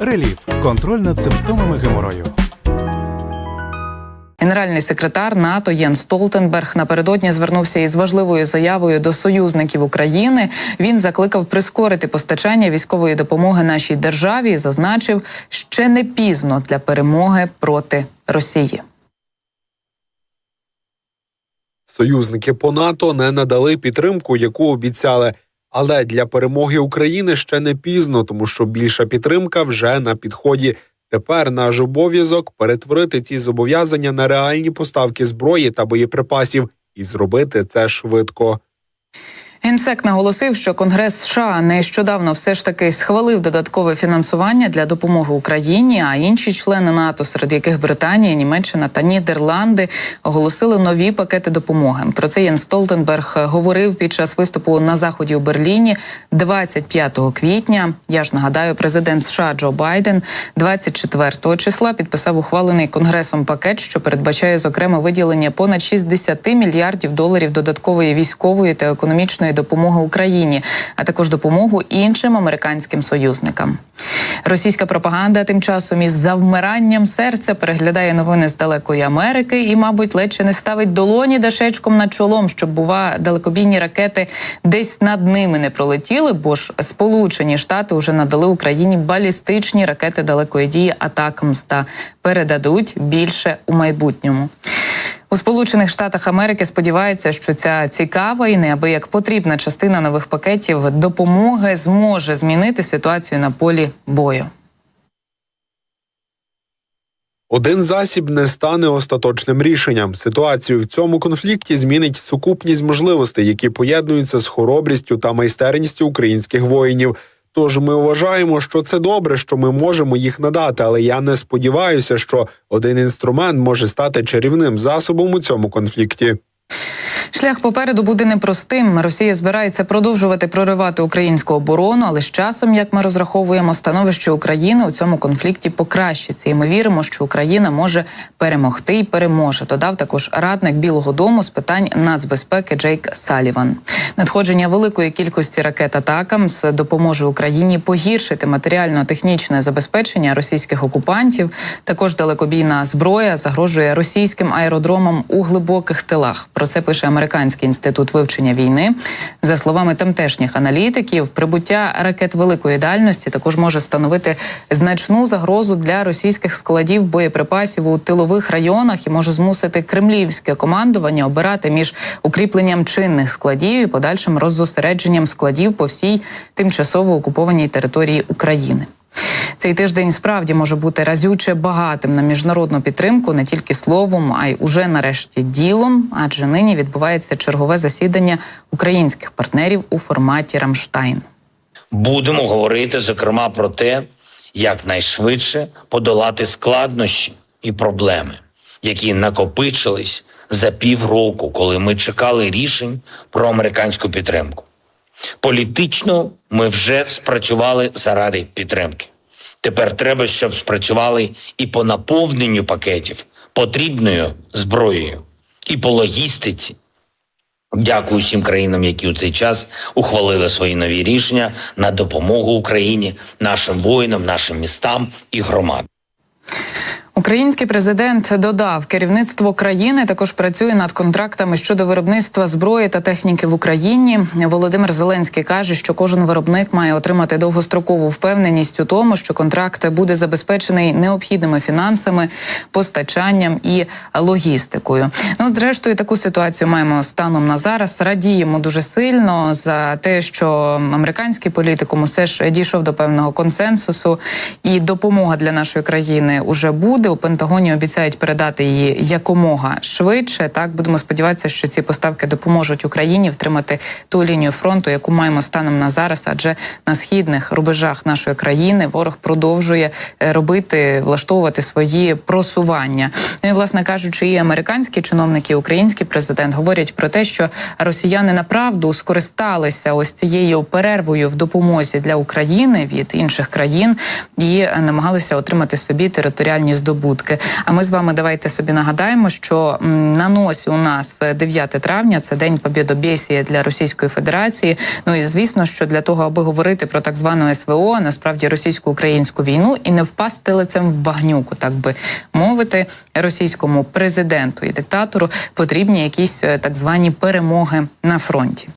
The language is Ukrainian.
Реліф контроль над симптомами геморою. Генеральний секретар НАТО Єн Столтенберг напередодні звернувся із важливою заявою до союзників України. Він закликав прискорити постачання військової допомоги нашій державі і зазначив, ще не пізно для перемоги проти Росії. Союзники по НАТО не надали підтримку, яку обіцяли. Але для перемоги України ще не пізно, тому що більша підтримка вже на підході. Тепер наш обов'язок перетворити ці зобов'язання на реальні поставки зброї та боєприпасів і зробити це швидко. Генсек наголосив, що Конгрес США нещодавно все ж таки схвалив додаткове фінансування для допомоги Україні. А інші члени НАТО, серед яких Британія, Німеччина та Нідерланди, оголосили нові пакети допомоги. Про це Єн Столтенберг говорив під час виступу на заході у Берліні 25 квітня. Я ж нагадаю, президент США Джо Байден 24 числа підписав ухвалений конгресом пакет, що передбачає зокрема виділення понад 60 мільярдів доларів додаткової військової та економічної допомоги Україні, а також допомогу іншим американським союзникам. Російська пропаганда тим часом із завмиранням серця переглядає новини з далекої Америки і, мабуть, ледь чи не ставить долоні дашечком над чолом, щоб бува далекобійні ракети десь над ними не пролетіли. Бо ж Сполучені Штати вже надали Україні балістичні ракети далекої дії Атакамс та передадуть більше у майбутньому. У Сполучених Штатах Америки сподіваються, що ця цікава і неабияк потрібна частина нових пакетів допомоги зможе змінити ситуацію на полі бою. Один засіб не стане остаточним рішенням. Ситуацію в цьому конфлікті змінить сукупність можливостей, які поєднуються з хоробрістю та майстерністю українських воїнів. Тож ми вважаємо, що це добре, що ми можемо їх надати, але я не сподіваюся, що один інструмент може стати чарівним засобом у цьому конфлікті. Шлях попереду буде непростим. Росія збирається продовжувати проривати українську оборону, але з часом, як ми розраховуємо, становище України у цьому конфлікті покращиться. І ми віримо, що Україна може перемогти і переможе. Додав також радник Білого Дому з питань нацбезпеки Джейк Саліван. Надходження великої кількості ракет «Атакамс» допоможе Україні погіршити матеріально-технічне забезпечення російських окупантів. Також далекобійна зброя загрожує російським аеродромам у глибоких тилах. Про це пише Американський інститут вивчення війни. За словами тамтешніх аналітиків, прибуття ракет великої дальності також може становити значну загрозу для російських складів боєприпасів у тилових районах і може змусити кремлівське командування обирати між укріпленням чинних складів і подальшим роззосередженням складів по всій тимчасово окупованій території України. Цей тиждень справді може бути разюче багатим на міжнародну підтримку не тільки словом, а й уже нарешті ділом. Адже нині відбувається чергове засідання українських партнерів у форматі Рамштайн. Будемо говорити зокрема про те, як найшвидше подолати складнощі і проблеми, які накопичились за півроку, коли ми чекали рішень про американську підтримку. Політично ми вже спрацювали заради підтримки. Тепер треба, щоб спрацювали і по наповненню пакетів потрібною зброєю, і по логістиці. Дякую всім країнам, які у цей час ухвалили свої нові рішення на допомогу Україні, нашим воїнам, нашим містам і громадам. Український президент додав, керівництво країни також працює над контрактами щодо виробництва зброї та техніки в Україні. Володимир Зеленський каже, що кожен виробник має отримати довгострокову впевненість у тому, що контракт буде забезпечений необхідними фінансами, постачанням і логістикою. Ну, зрештою, таку ситуацію маємо станом на зараз. Радіємо дуже сильно за те, що американський політикум усе ж дійшов до певного консенсусу, і допомога для нашої країни уже буде. У Пентагоні обіцяють передати її якомога швидше. Так будемо сподіватися, що ці поставки допоможуть Україні втримати ту лінію фронту, яку маємо станом на зараз. Адже на східних рубежах нашої країни ворог продовжує е, робити, влаштовувати свої просування. Ну і власне кажучи, і американські чиновники, і український президент говорять про те, що росіяни направду скористалися ось цією перервою в допомозі для України від інших країн і намагалися отримати собі територіальні здобутки здобутки. А ми з вами давайте собі нагадаємо, що на носі у нас 9 травня це день Побєдобєсія для Російської Федерації. Ну і звісно, що для того, аби говорити про так звану СВО, насправді російсько-українську війну і не впасти лицем в багнюку, так би мовити, російському президенту і диктатору потрібні якісь е, так звані перемоги на фронті.